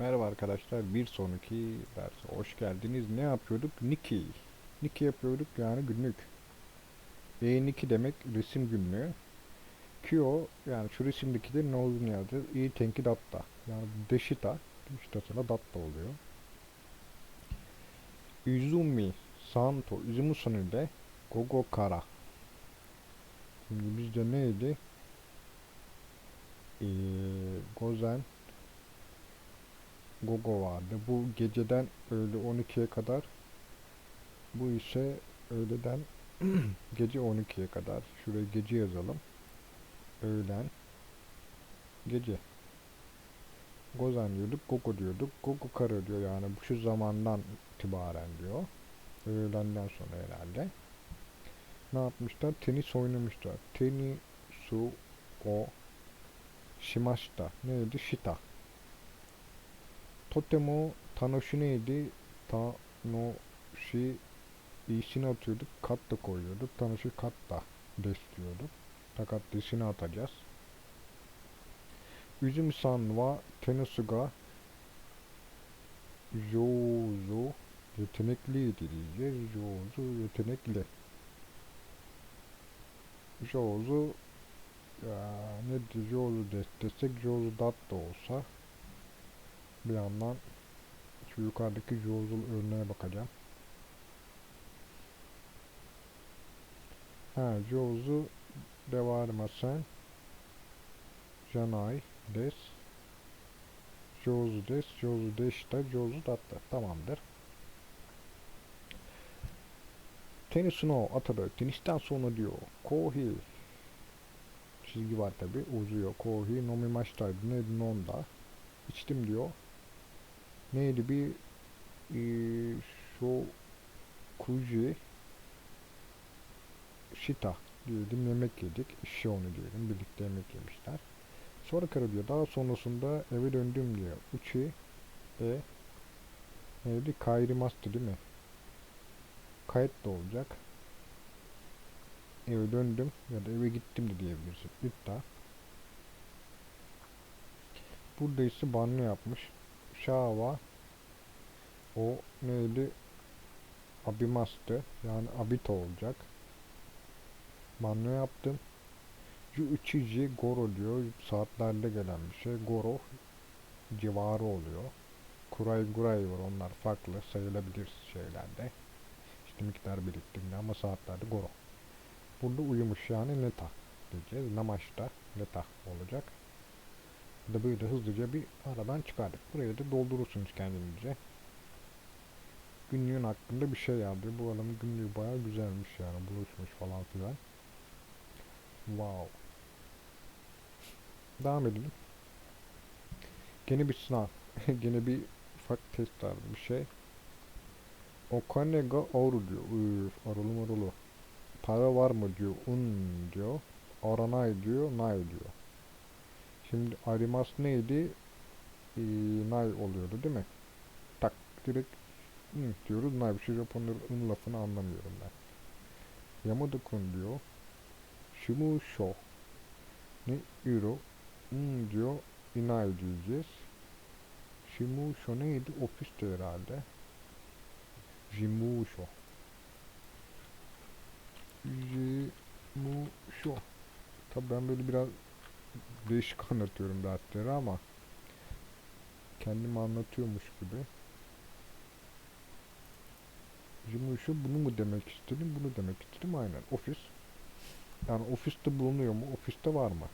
Merhaba arkadaşlar, bir sonraki derse hoş geldiniz. Ne yapıyorduk? Niki. Niki yapıyorduk yani günlük. E Niki demek resim günlüğü. Kyo yani şu resimdeki de ne olduğunu yazıyor. İyi tenki datta. Yani deşita. Deşitasına datta oluyor. Izumi Santo. Izumi sonunda Gogo Kara. Şimdi bizde neydi? Ee, Gozen Gogo vardı. Bu geceden öğle 12'ye kadar. Bu ise öğleden gece 12'ye kadar. Şuraya gece yazalım. Öğlen. Gece. Gozan diyorduk. Gogo diyorduk. Gogo kara diyor yani bu şu zamandan itibaren diyor. Öğlenden sonra herhalde. Ne yapmışlar? Tenis oynamışlar. Tenisu o shimashita. Neydi? Shita. Totemo Tanoshi neydi? Tanoshi iyisini atıyorduk. Kat da koyuyorduk. Tanoshi kat da besliyorduk. Fakat dişini atacağız. Üzüm sanva Kenesuga Jouzu yetenekliydi diyeceğiz. Jouzu yetenekli. Jouzu ya ne Jouzu destek Jouzu dat da olsa bir yandan şu yukarıdaki yolcul örneğe bakacağım. Ha, Jozu devarmasen Janay des Jozu des Jozu deşta Jozu datta. Tamamdır. Tenis no atada tenisten sonra diyor kohi. Çizgi var tabi uzuyor. Kohi nomimaştaydı ne nonda. İçtim diyor neydi bir e, şu kuji shita diyelim yemek yedik. İşi onu diyelim. Birlikte yemek yemişler. Sonra karı. Daha sonrasında eve döndüm diyor. Uchi e neydi? Kairimastı değil mi? Kayıt da olacak. Eve döndüm ya da eve gittim de diyebilirsin. İddia. Burada ise banyo yapmış. Şava o neydi? Abimastı. Yani Abito olacak. Banyo yaptım. Ju Uchiji Goro diyor. Saatlerde gelen bir şey. Goro civarı oluyor. Kuray Guray var. Onlar farklı sayılabilir şeylerde. İşte miktar biriktiğinde ama saatlerde Goro. Burada uyumuş yani Neta diyeceğiz. Namaşta Neta olacak da böyle hızlıca bir aradan çıkardık. Buraya da doldurursunuz kendinize. Günlüğün hakkında bir şey yazıyor. Bu adamın günlüğü bayağı güzelmiş yani. Buluşmuş falan filan. Wow. Devam edelim. Gene bir sınav. Gene bir ufak test tarzı bir şey. Okane oru diyor. Üf, arulu marulu. Para var mı diyor. Un diyor. Aranay diyor. Nay diyor. Şimdi arimas neydi? Ee, nay oluyordu değil mi? Tak direkt diyoruz. Nay bir şey Japonların ın lafını anlamıyorum ben. Yamada-kun diyor. Shimu sho. Ne? Euro. ın diyor. Inay diyeceğiz. Shimu sho neydi? Ofiste herhalde. Jimu sho. Jimu sho. Tabi ben böyle biraz değişik anlatıyorum dertleri ama kendimi anlatıyormuş gibi. Yumuşu bunu mu demek istedim, bunu demek istedim aynen. Ofis. Yani ofiste bulunuyor mu, ofiste var mı?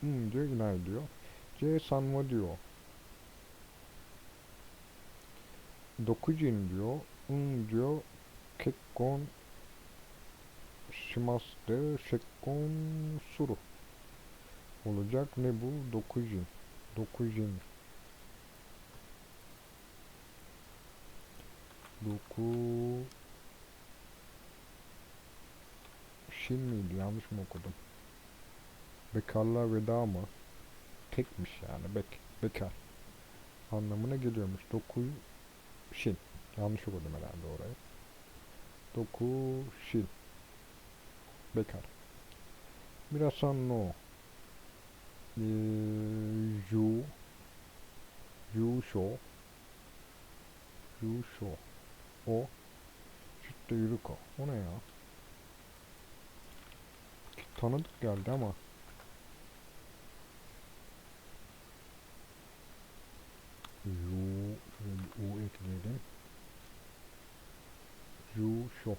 Hmm diyor, inay diyor. C sanma diyor. Dokujin diyor. Hmm diyor. Kekkon shimasu de shekkon suru. Olacak ne bu? Dokujin. Dokujin. 6 Çin miydi? Yanlış mı okudum? Bekarlığa veda mı? Tekmiş yani. Bek bekar. Anlamına geliyormuş. Doku Şin. Yanlış okudum herhalde orayı. Doku Şin. Bekar. Mirasan no. Ee, yu. Yu şo. Yu şo. O. Şutta yürüko. O ne ya? Tanıdık geldi ama. Yu. Şöyle bir U ekleyelim. Yusho.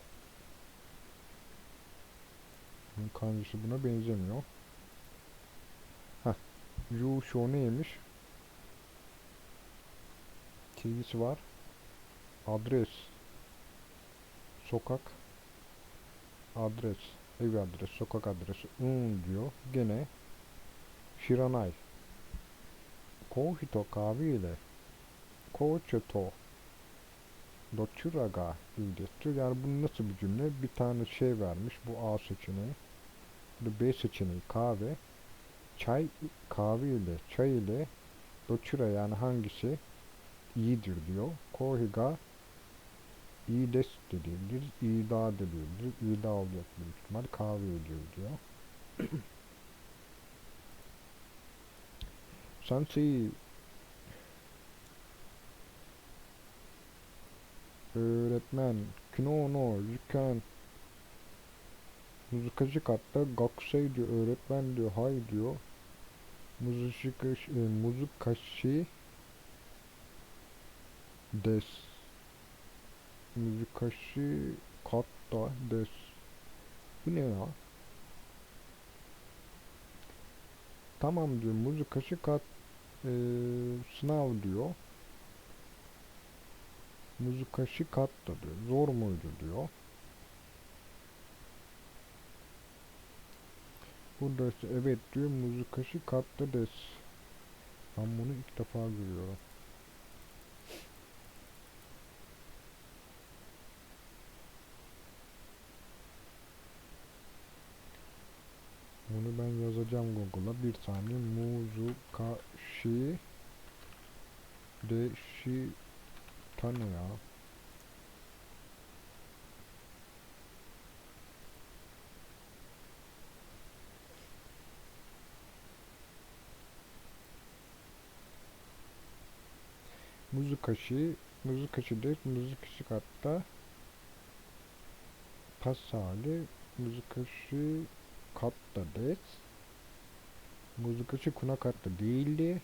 Bunun kanjisi buna benzemiyor. Heh. Yusho neymiş? Çizgisi var. Adres. Sokak. Adres. Ev adresi. Sokak adresi. Un diyor. Gene. Shiranai. Kohi to kahve ile. Koçu to. Doçura ga iyi desu. Yani bu nasıl bir cümle? Bir tane şey vermiş. Bu A seçeneği. Bu B seçeneği kahve. Çay kahve ile çay ile doçura yani hangisi iyidir diyor. Kohi ga iyi des de diyebiliriz. İyi da da diyebiliriz. İyi da olacak büyük ihtimal. Kahve ediyor diyor. Sensei öğretmen kino no yukan Muzikaşı katta gakusei diyor öğretmen diyor hay diyor Muzikaşı e, muzikaşı des Muzikaşı katta des Bu ne ya? Tamam diyor muzikaşı kat e, sınav diyor Muzikaşı katta diyor. Zor muydu diyor. Burada evet diyor muzikaşı katta des. Ben bunu ilk defa görüyorum. Bunu ben yazacağım Google'a. Bir saniye muzukashi deshi tane ya. Muzikashi, muzikashi değil, muzikashi katta passale, muzikashi katta des, muzikashi kuna katta değildi,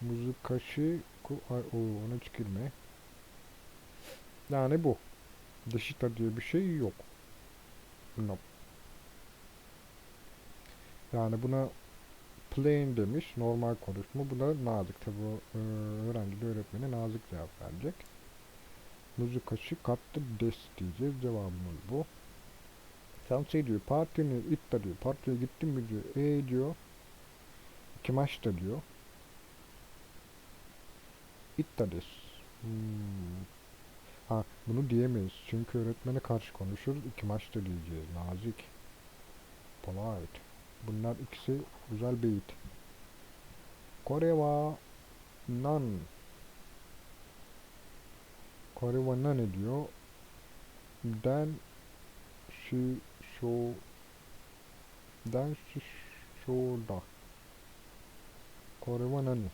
muzikashi ku, ay, o, ona çıkırma. Yani bu. Dışita diye bir şey yok. No. Yani buna plain demiş, normal konuşma. Bu da nazik. Tabi e, öğrenci de öğretmeni nazik cevap verecek. Muzikaşı kattı des diyeceğiz. Cevabımız bu. Sen şey diyor, partinin itta diyor. Partiye gittin mi diyor. E diyor. İki maçta diyor. İtta des. Hmm. Ha bunu diyemeyiz. Çünkü öğretmene karşı konuşur. İki maçta diyeceğiz. Nazik. Polite. Bunlar ikisi güzel beyit. Kore wa nan. Kore wa nan ediyor. Den shi sho den shi shoda. Kore wa nani?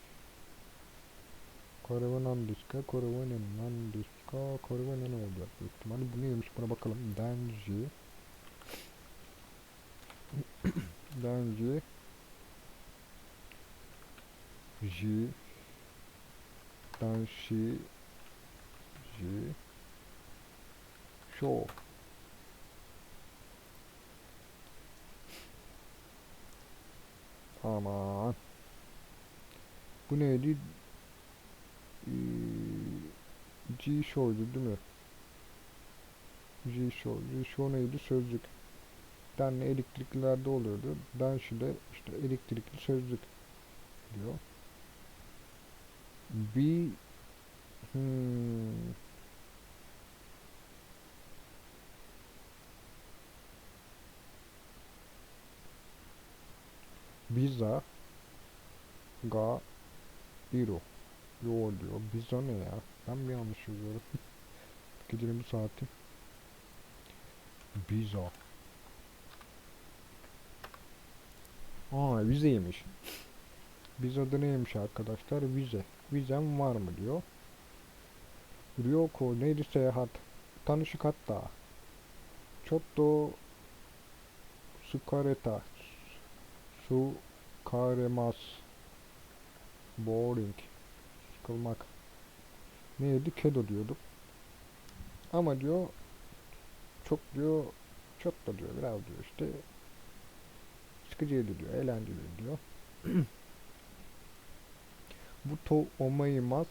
Kore wa nan desu ka? Kore wa nan nan desu ka? Kore wa nani olacak. Bu neymiş buna bakalım. Denji. Denji. Ji. Denshi. Ji. Sho. Aman. Bu neydi? Ee, G-Show'du değil mi? G-Show. G-Show neydi? Sözlük. Denli elektriklilerde oluyordu. Denshi de işte elektrikli sözlük diyor. Bir hmm, Biza ga Iro Yo diyor. Biza ne ya? Ben mi yanlış yazıyorum? Gecenin bu saati. Biza. Aa vizeymiş. Biz adı neymiş arkadaşlar? Vize. Vizem var mı diyor. Ryoko neydi seyahat? Tanışık hatta. Çotto Sukareta Su karemas Boring Sıkılmak Neydi? Kedo diyorduk. Ama diyor çok diyor çok da diyor biraz diyor işte sıkıcıydı diyor eğlenceli diyor. Bu to omayımaz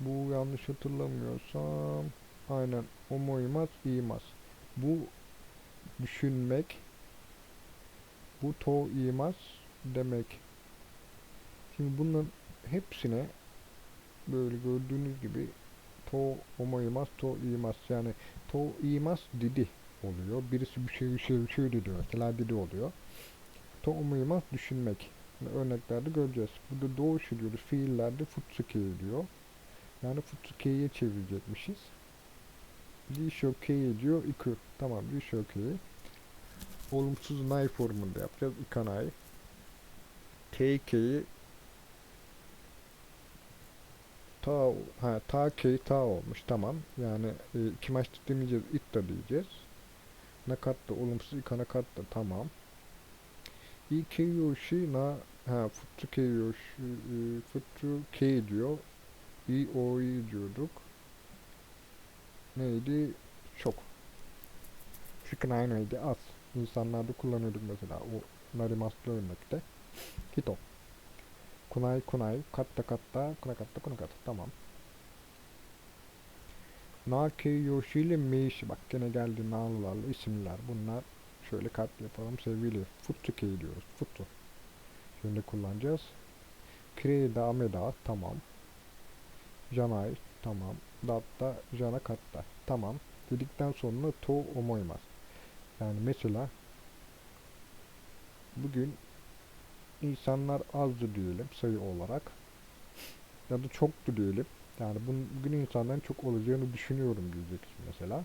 bu yanlış hatırlamıyorsam aynen omoyimaz iyimaz. Bu düşünmek bu to imaz demek. Şimdi bunların hepsine böyle gördüğünüz gibi to omoyimaz to imaz yani to imaz didi oluyor. Birisi bir şey bir şey bir şey diyor. Mesela didi oluyor. To omoyimaz düşünmek. Yani örneklerde göreceğiz. Burada doğuşu diyoruz. Fiillerde futsuke diyor. Yani futsuke'ye çevirecekmişiz. Rishoke'yi diyor. Iku. Tamam Rishoke'yi. Olumsuz nay formunda yapacağız. Ikanay. Teike'yi ta ha ta kei ta olmuş. Tamam. Yani e, iki maç demeyeceğiz. İt da diyeceğiz. Nakatta olumsuz ika nakatta tamam. Ikeyoshi na ha futsu yoshi e, futsu kei diyor. İ o i diyorduk. Neydi? Çok Shikanai neydi az insanlarda kullanıyorduk mesela o narimaslı örnekte hito Kunay kunay, katta katta, kuna katta kuna katta. Tamam. Nake Yoshi ile Meishi. Bak gene geldi Nalılarla isimler. Bunlar şöyle kalp yapalım sevgili. Futsuke diyoruz. Futsu. Şimdi kullanacağız. Kreida Ameda. Tamam. Janai. Tamam. Datta Jana katta. Tamam. Dedikten sonra to omoymaz. Yani mesela bugün insanlar azdı diyelim sayı olarak ya da çoktu diyelim. Yani bugün insanların çok olacağını düşünüyorum diyeceksin mesela.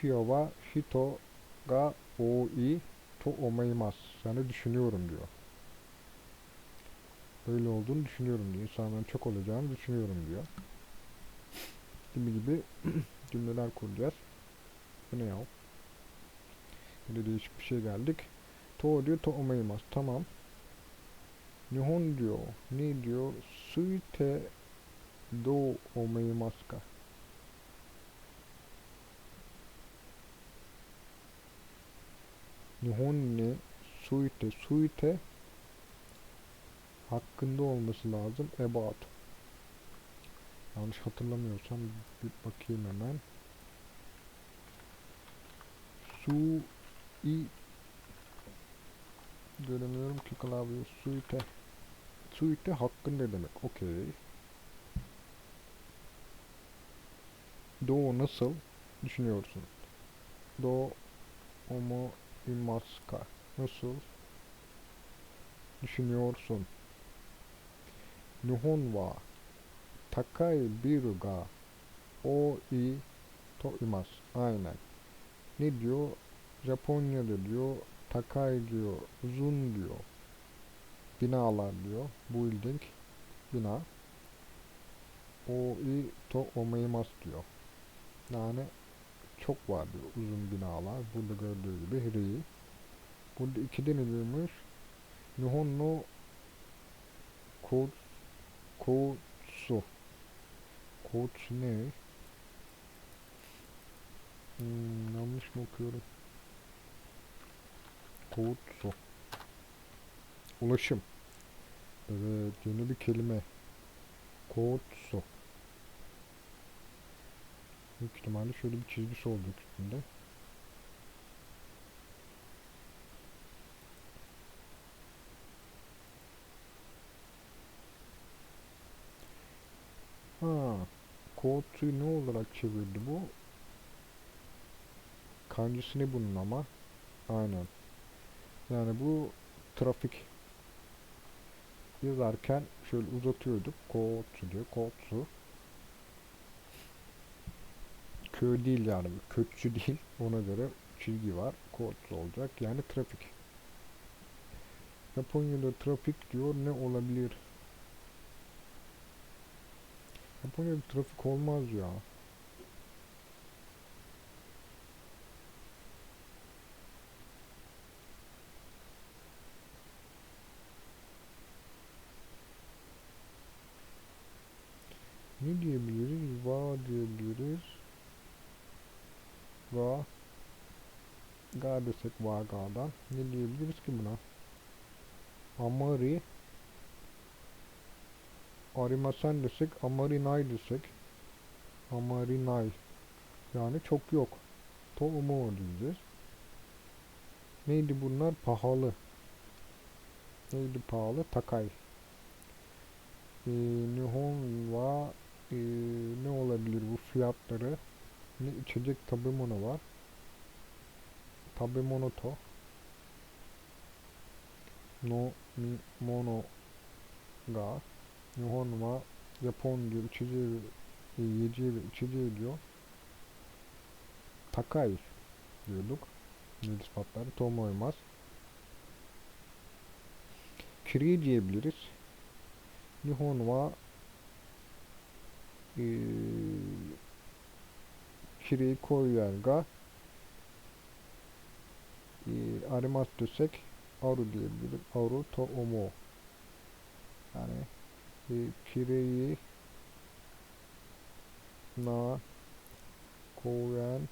Kyowa hito ga oi to omaimasu. Yani düşünüyorum diyor. Böyle olduğunu düşünüyorum diyor. İnsanların çok olacağını düşünüyorum diyor. Gibi gibi cümleler kuracağız. Bu ne ya? Böyle değişik bir şey geldik. To diyor to omaimasu. Tamam. Nihon diyor. Ne diyor? Suite do omaimasu ka? Nihon ne? Suite. Suite hakkında olması lazım. About. Yanlış hatırlamıyorsam bir bakayım hemen. Su i göremiyorum ki klavye suite. Suite hakkında demek? Okey. Do nasıl düşünüyorsun? Do omo imaska. Nasıl düşünüyorsun? Nihon wa takai biru ga oi to imasu aynen. Ne diyor Japonya'da diyor Takai diyor, uzun diyor. Binalar diyor. Building, bina. O i to omaimasu diyor. Yani çok var diyor uzun binalar. Burada gördüğü gibi ri. Burada iki deniliyormuş. Nihon no ko koutsu. Koutsu ne? Hmm, yanlış mı okuyorum? Koutsu. Ulaşım. Evet, yeni bir kelime. Koutsu. Büyük ihtimalle şöyle bir çizgisi olacak üstünde. Ha, Koutsu'yu ne olarak çevirdi bu? Kancısı ne bunun ama? Aynen. Yani bu trafik yazarken şöyle uzatıyorduk. Kootsu diyor. Kootsu. Kö değil yani. Kötçü değil. Ona göre çizgi var. Kootsu olacak. Yani trafik. Japonya'da trafik diyor ne olabilir? Japonya'da trafik olmaz ya. Ne diyebiliriz? Va diyebiliriz. Ga. Ga desek va ga'dan. Ne diyebiliriz ki buna? Amari. Arimasen desek, Amarinay desek. Amarinay. Yani çok yok. Tomo diyeceğiz. Neydi bunlar? Pahalı. Neydi pahalı? Takay. Ee, Nihon wa ee, ne olabilir bu fiyatları? Ne içecek tabemono var? Tabemono to. No mi mono ga. Nihon wa Japon diyor içeceği ve e, yiyeceği ve içeceği diyor. Takai diyorduk. Nil sıfatları tomoymaz. Kiri diyebiliriz. Nihon wa e, Kiri koyuyor ga e, arimas desek aru diyebiliriz. Aru to omo. Yani e, kireyi na koyan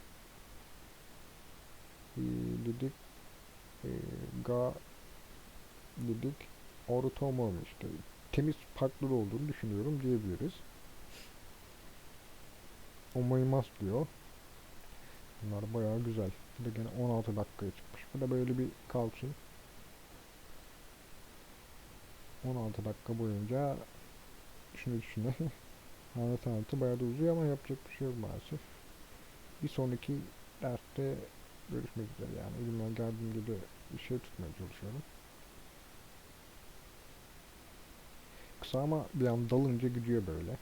e, dedik e, ga dedik orutomo işte temiz parkları olduğunu düşünüyorum diyebiliriz. Omaymas diyor. Bunlar bayağı güzel. Bir de gene 16 dakikaya çıkmış. Bu da böyle bir kalsın. 16 dakika boyunca düşüne düşüne anlatı anlatı bayağı da uzuyor ama yapacak bir şey yok maalesef. Bir sonraki derste görüşmek üzere yani elimden geldiğince de bir şey tutmaya çalışıyorum. Kısa ama bir an dalınca gidiyor böyle.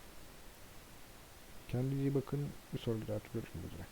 Kendinize iyi bakın. Bir sonraki derste görüşmek üzere.